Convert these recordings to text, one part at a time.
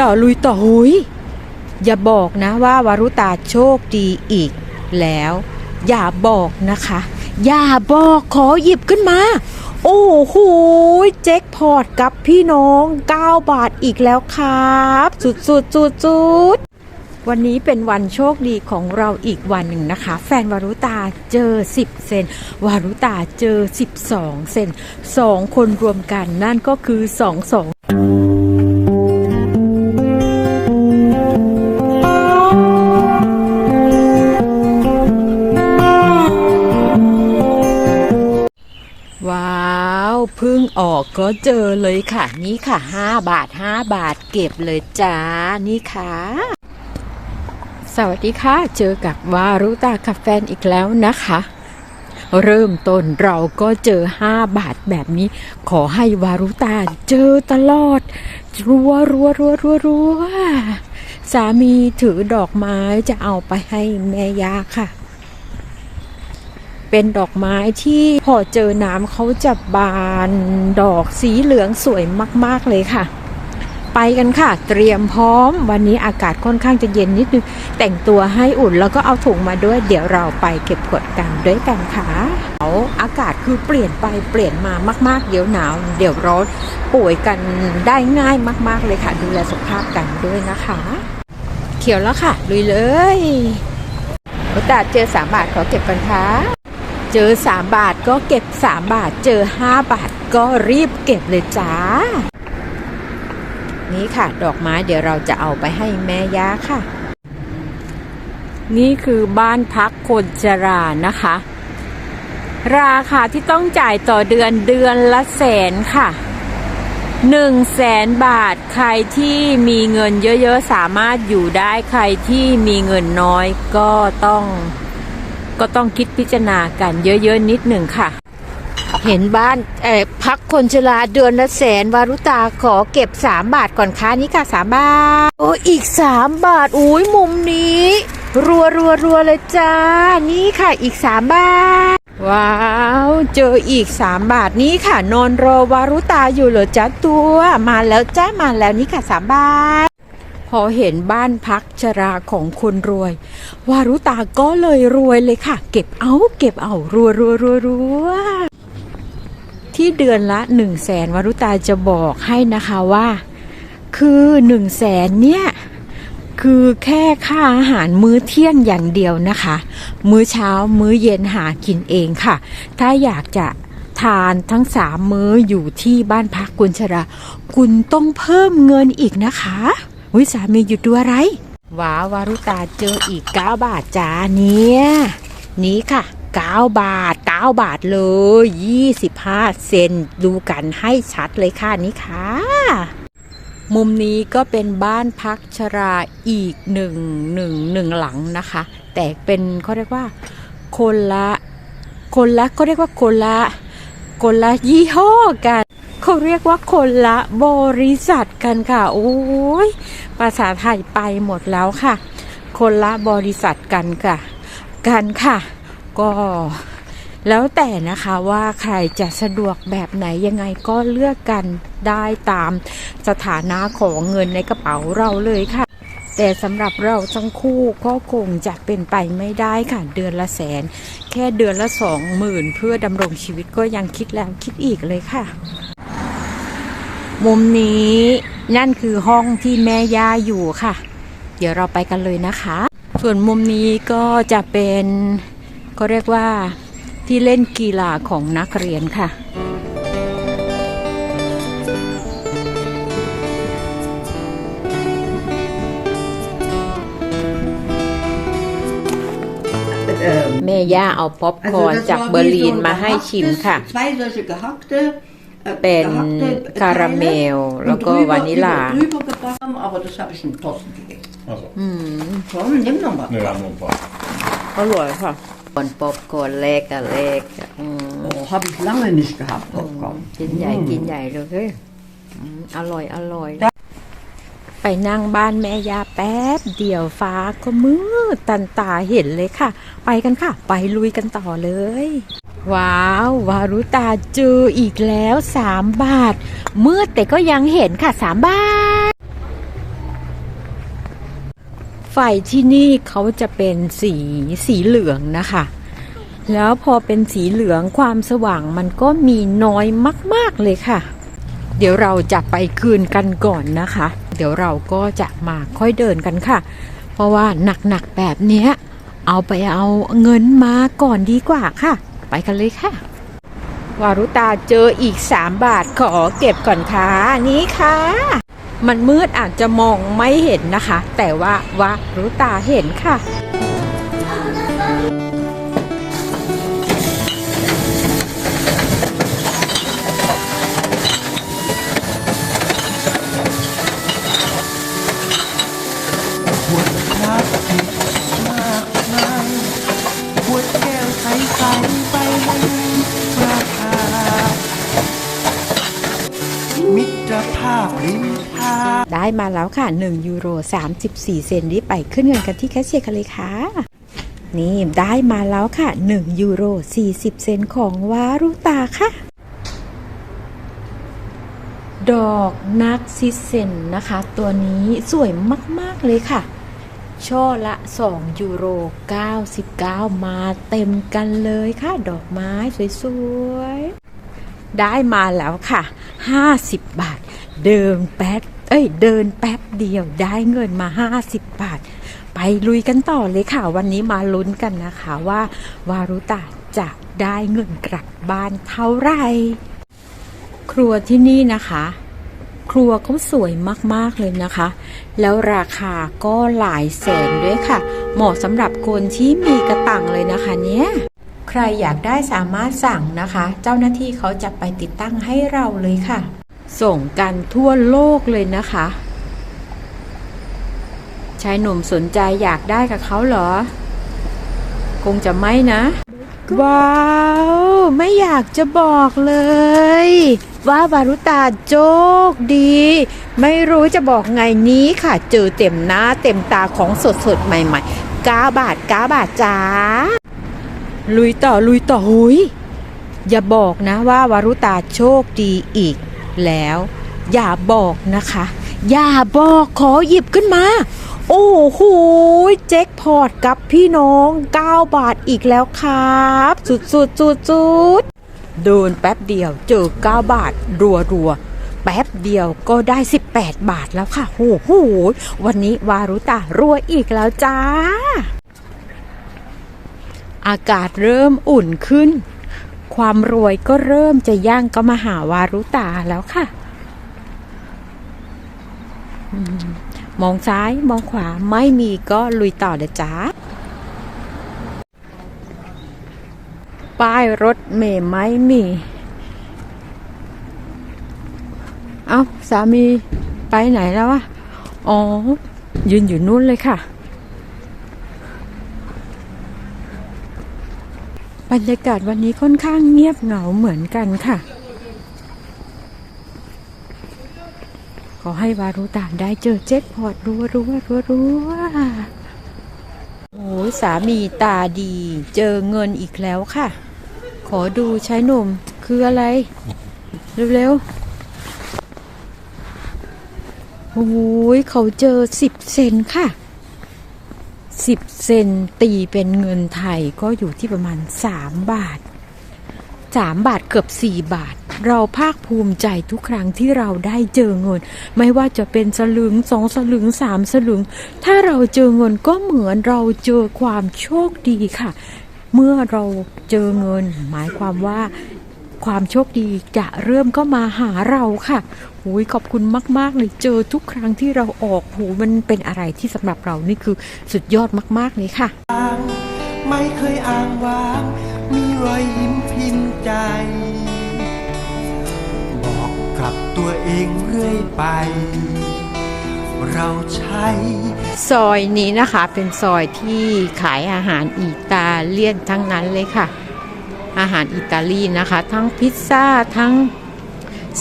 ต่อลุยต่อหุยอย่าบอกนะว่าวารุตาโชคดีอีกแล้ว อย่าบอกนะคะ อย่าบอกขอหยิบขึ้นมา โอ้โหแจ็คพอตกับพี่น้อง 9 บาทอีกแล้วครับ สุดสุดสุดสุดวันนี้เป็นวันโชคดีของเราอีกวันหนึ่งนะคะ แฟนวารุตาเจอ 10 เซน วารุตาเจอ 12 เซนสองคนรวมกันนั่นก็คือ 2 2 ก็เจอเลยค่ะ นี่ค่ะ5บาท5บาทเก็บเลยจ้า นี่ค่ะ สวัสดีค่ะ เจอกับวารุตาคาแฟนอีกแล้วนะคะ เริ่มต้นเราก็เจอ5บาทแบบนี้ ขอให้วารุตาเจอตลอด รัวรัวรัวรัวรัวสามีถือดอกไม้จะเอาไปให้แม่ยาค่ะ เป็นดอกไม้ที่พอเจอน้ำเขาจะบานดอกสีเหลืองสวยมาก ๆ เลยค่ะ ไปกันค่ะ เตรียมพร้อม วันนี้อากาศค่อนข้างจะเย็นนิดนึง แต่งตัวให้อุ่นแล้วก็เอาถุงมาด้วย เดี๋ยวเราไปเก็บขวดกันด้วยกันค่ะเอาอากาศคือเปลี่ยนไปเปลี่ยนมามากๆ เดี๋ยวหนาว เดี๋ยวร้อนป่วยกันได้ง่ายมาก ๆเลยค่ะ ดูแลสุขภาพกันด้วยนะคะ เขียวแล้วค่ะ ลุยเลยโอกาสเจอสามบาทขอเก็บกันค่ะ เจอ 3 บาทก็เก็บ 3 บาท เจอ 5 บาทก็รีบเก็บเลยจ้า นี่ค่ะ ดอกไม้เดี๋ยวเราจะเอาไปให้แม่ย่าค่ะ นี่คือบ้านพักคนชรานะคะ ราคาที่ต้องจ่ายต่อเดือนเดือนละแสนค่ะหนึ่งแสนบาทใครที่มีเงินเยอะๆ สามารถอยู่ได้ใครที่มีเงินน้อยก็ต้อง ก็ต้องคิดพิจารณากันเยอะๆนิดหนึ่งค่ะ เห็นบ้านเอ่อพักคนชราเดือนละแสนวารุตาขอเก็บ 3 บาทก่อนค่ะนี่ค่ะ 3 บาท โอ้อีก 3 บาทอุ้ยมุมนี้ รัวรัวรัวเลยจ้า นี่ค่ะอีก 3 บาท ว้าว เจออีก 3 บาทนี้ค่ะ นอนรอวารุตาอยู่เหรอจ้าตัว มาแล้วจ้ามาแล้วนี่ค่ะ 3 บาท พอเห็นบ้านพักชราของคนรวย วารุตาก็เลยรวยเลยค่ะ เก็บเอาเก็บเอารัวรัวรัวรัวที่เดือนละหนึ่งแสนวารุตาจะบอกให้นะคะว่า คือหนึ่งแสนเนี่ยคือแค่ค่าอาหารมื้อเที่ยงอย่างเดียวนะคะ มื้อเช้ามื้อเย็นหากินเองค่ะ ถ้าอยากจะทานทั้งสามมื้ออยู่ที่บ้านพักกุญชรา คุณต้องเพิ่มเงินอีกนะคะ วิสามีหยุดดูอะไรว้าววารุตาเจออีก 9 บาทจ้าเนี่ยนี้ค่ะ 9 บาท 9 บาทเลย 25 เซนดูกันให้ชัดเลยค่ะนี่ค่ะ มุมนี้ก็เป็นบ้านพักชราอีกหนึ่งหนึ่งหนึ่งหลังนะคะ แต่เป็นเขาเรียกว่า คนละ คนละเขาเรียกว่าคนละ คนละยี่ห้อกัน เขาเรียกว่าคนละบริษัทกันค่ะ โอ้ยภาษาไทยไปหมดแล้วค่ะ คนละบริษัทกันค่ะ กันค่ะ ก็แล้วแต่นะคะว่าใครจะสะดวกแบบไหนยังไงก็เลือกกันได้ตามสถานะของเงินในกระเป๋าเราเลยค่ะ แต่สำหรับเราทั้งคู่ก็คงจะเป็นไปไม่ได้ค่ะเดือนละแสน แค่เดือนละสองหมื่นเพื่อดำรงชีวิตก็ยังคิดแล้วคิดอีกเลยค่ะ มุมนี้นั่นคือห้องที่แม่ย่าอยู่ค่ะ เดี๋ยวเราไปกันเลยนะคะ ส่วนมุมนี้ก็จะเป็นก็เรียกว่าที่เล่นกีฬาของนักเรียนค่ะ แม่ย่าเอาป๊อปคอร์น das จาก war เบอร์ wie ลิน so มาให้ gehacktes, ชิมค่ะ Zwei solche gehackte, äh, เป็น gehackte คาราเมล Teile แล้ว und ก็ drüber- วานิลา drüber- drüber gebracht haben, aber das habe ich in Thorsten gegeben. Also, Komm, nimm noch mal. ne, wir haben nur ein paar. อร่อยค่ะปอนป๊อปคอร์นเล็กอะเล็กอะอืม Oh, habe ich lange nicht gehabt, Popcorn. กินใหญ่กินใหญ่เลยเฮ้ยอืมอร่อยอร่อย ไปนั่งบ้านแม่ยาแป๊บ เดียวฟ้าก็มืดตันตาเห็นเลยค่ะ ไปกันค่ะ ไปลุยกันต่อเลย ว้าว วารุตาเจออีกแล้วสามบาท มืดแต่ก็ยังเห็นค่ะสามบาท ไฟที่นี่เขาจะเป็นสีสีเหลืองนะคะ แล้วพอเป็นสีเหลืองความสว่างมันก็มีน้อยมาก ๆเลยค่ะ เดี๋ยวเราจะไปคืนกันก่อนนะคะ ดี๋ยวเราก็จะมาค่อยเดินกันค่ะ เพราะว่าหนักๆแบบเนี้ยเอาไปเอาเงินมาก่อนดีกว่าค่ะ ไปกันเลยค่ะ วารุตาเจออีก 3 บาทขอเก็บก่อนค่ะนี่ค่ะ มันมืดอาจจะมองไม่เห็นนะคะ แต่ว่าวารุตาเห็นค่ะ ได้มาแล้วค่ะ 1 ยูโร 34 เซนรีบไปขึ้นเงินกันที่แคชเชียร์กันเลยค่ะ นี่ได้มาแล้วค่ะ 1 ยูโร 40 เซนของวารุตาค่ะ ดอกนักซิเซนนะคะ ตัวนี้สวยมาก ๆ เลยค่ะ ช่อละ 2 ยูโร 99 มาเต็มกันเลยค่ะ ดอกไม้สวย ๆ ได้มาแล้วค่ะ 50 บาท เดินแป๊บเอ้ยเดินแป๊บเดียวได้เงินมา 50 บาท ไปลุยกันต่อเลยค่ะ วันนี้มาลุ้นกันนะคะว่าวารุตาจะได้เงินกลับบ้านเท่าไหร่ ครัวที่นี่นะคะ ครัวเขาสวยมากๆเลยนะคะ แล้วราคาก็หลายแสนด้วยค่ะ เหมาะสำหรับคนที่มีกระตังเลยนะคะเนี่ยใครอยากได้สามารถสั่งนะคะ เจ้าหน้าที่เขาจะไปติดตั้งให้เราเลยค่ะ ส่งกันทั่วโลกเลยนะคะ ชายหนุ่มสนใจอยากได้กับเขาเหรอ คงจะไม่นะ ว้าว ไม่อยากจะบอกเลย ว่าวารุตาโจกดี ไม่รู้จะบอกไงนี้ค่ะ เจอเต็มหน้าเต็มตาของสดสดใหม่ๆ9บาท9บาทจ้า ลุยต่อลุยต่อหุยอย่าบอกนะว่าวารุตาโชคดีอีก แล้ว อย่าบอกนะคะ อย่าบอกขอหยิบขึ้นมา โอ้โหแจ็คพอตกับพี่น้อง 9 บาทอีกแล้วครับ สุดสุดสุดสุดเดินแป๊บเดียวเจอ 9 บาท รัวรัวแป๊บเดียวก็ได้ 18 บาทแล้วค่ะโอ้โหวันนี้วารุตารวยอีกแล้วจ้า อากาศเริ่มอุ่นขึ้น ความรวยก็เริ่มจะย่างก็มาหาวารุตาแล้วค่ะ มองซ้ายมองขวาไม่มีก็ลุยต่อเด้อจ้าป้ายรถเมย์ไม่มี เอาสามีไปไหนแล้ววะ อ๋อ ยืนอยู่นู่นเลยค่ะ บรรยากาศวันนี้ค่อนข้างเงียบเหงาเหมือนกันค่ะ ขอให้วารุตาได้เจอแจ็คพอตรัวรัวรัวรัวโอ้ยสามีตาดี เจอเงินอีกแล้วค่ะ ขอดูใช้หนุ่มคืออะไร เร็วๆโอ้ยเขาเจอสิบเซนค่ะ สิบเซนตีเป็นเงินไทยก็อยู่ที่ประมาณสามบาทสามบาทเกือบสี่บาท เราภาคภูมิใจทุกครั้งที่เราได้เจอเงิน ไม่ว่าจะเป็นสลึงสองสลึงสามสลึง ถ้าเราเจอเงินก็เหมือนเราเจอความโชคดีค่ะ เมื่อเราเจอเงิน หมายความว่าความโชคดีจะเริ่มก็มาหาเราค่ะ หูยขอบคุณมาก ๆ เลยเจอทุกครั้งที่เราออกหูมันเป็นอะไรที่สำหรับเรานี่คือสุดยอดมาก ๆ เลยค่ะ ไม่เคยอ้างว้างมีรอยยิ้มพิมพ์ใจ บอกกับตัวเองเรื่อยไป เราใช้ซอยนี้นะคะเป็นซอยที่ขายอาหารอิตาเลียนทั้งนั้นเลยค่ะ อาหารอิตาลีนะคะ ทั้งพิซซ่าทั้ง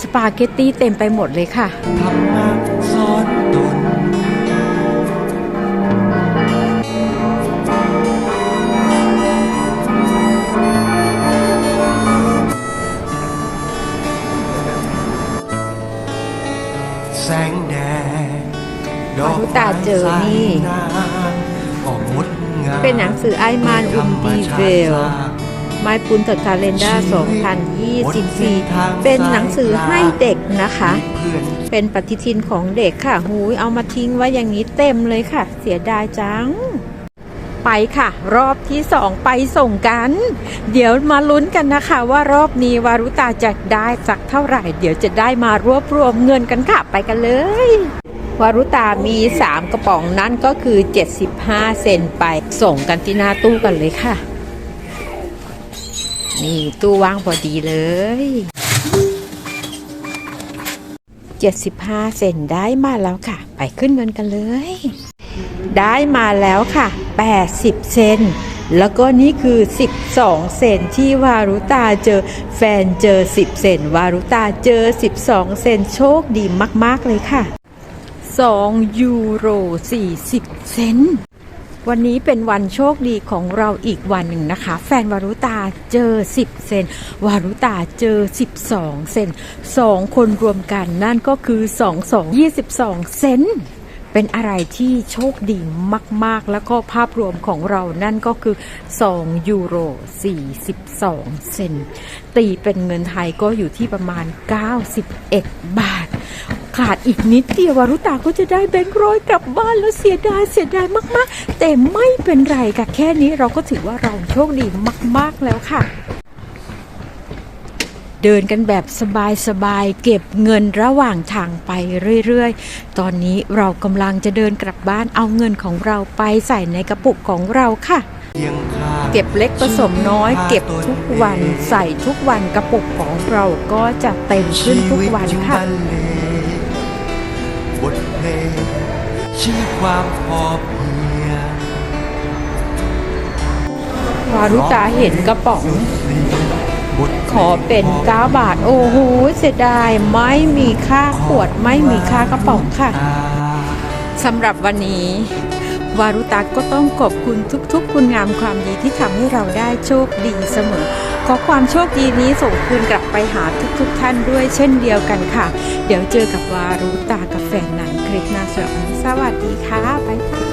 สปาเกตตี้เต็มไปหมดเลยค่ะทำมาซ่อนตนแสงแดดดรุตาเจอนี่ก็งดงามเป็นหนังสือไอมานอุมดีเวล ไมปุนเตอร์คาเลนดา2024 เป็นหนังสือให้เด็กนะคะเพื่อนเป็นปฏิทินของเด็กค่ะหูยเอามาทิ้งไว้อย่างนี้เต็มเลยค่ะ เสียดายจัง ไปค่ะ รอบที่สองไปส่งกัน เดี๋ยวมาลุ้นกันนะคะ ว่ารอบนี้วารุตาจะได้สักเท่าไหร่ เดี๋ยวจะได้มารวบรวมเงินกันค่ะ ไปกันเลยวารุตามี 3 กระป๋องนั่นก็คือ 75 เซนไปส่งกันที่หน้าตู้กันเลยค่ะ นี่ตู้ว่างพอดีเลย 75 เซนได้มาแล้วค่ะ ไปขึ้นเงินกันเลย ได้มาแล้วค่ะ 80 เซนแล้วก็นี่คือ 12 เซนที่วารุตาเจอแฟนเจอ 10 เซนวารุตาเจอ 12 เซนโชคดีมาก ๆ เลยค่ะ 2 ยูโร 40 เซน วันนี้เป็นวันโชคดีของเราอีกวันหนึ่งนะคะ แฟนวารุตาเจอ 10 เซน วารุตาเจอ 12 เซน 2 คนรวมกันนั่นก็คือ 2 2 22 เซนเป็นอะไรที่โชคดีมาก ๆ แล้วก็ภาพรวมของเรานั่นก็คือ 2 ยูโร 42 เซน ตีเป็นเงินไทยก็อยู่ที่ประมาณ 91 บาท ขาดอีกนิดเดียววารุตาก็จะได้แบงค์ร้อยกลับบ้านแล้วเสียดายเสียดายมากๆ แต่ไม่เป็นไรค่ะแค่นี้เราก็ถือว่าเราโชคดีมาก ๆแล้วค่ะ เดินกันแบบสบายๆเก็บเงินระหว่างทางไปเรื่อยๆ ตอนนี้เรากำลังจะเดินกลับบ้านเอาเงินของเราไปใส่ในกระปุกของเราค่ะเก็บเล็กผสมน้อย เก็บทุกวันใส่ทุกวันกระปุกของเราก็จะเต็มขึ้นทุกวันค่ะ เพลง ชื่อความพอเพียงวารุตาเห็นกระป๋อง ขอเป็น9บาท โอ้โหเสียดายไม่มีค่าขวดไม่มีค่ากระป๋องค่ะสำหรับวันนี้ วารุตาก็ต้องขอบคุณทุกๆ คุณงามความดีที่ทำให้เราได้โชคดีเสมอ ขอความโชคดีนี้ส่งคืนกลับไปหาทุกๆ ท่านด้วยเช่นเดียวกันค่ะ เดี๋ยวเจอกับวารุตากับแฟนในคลิปหน้าสำหรับวันนี้สวัสดีค่ะ บ๊ายบาย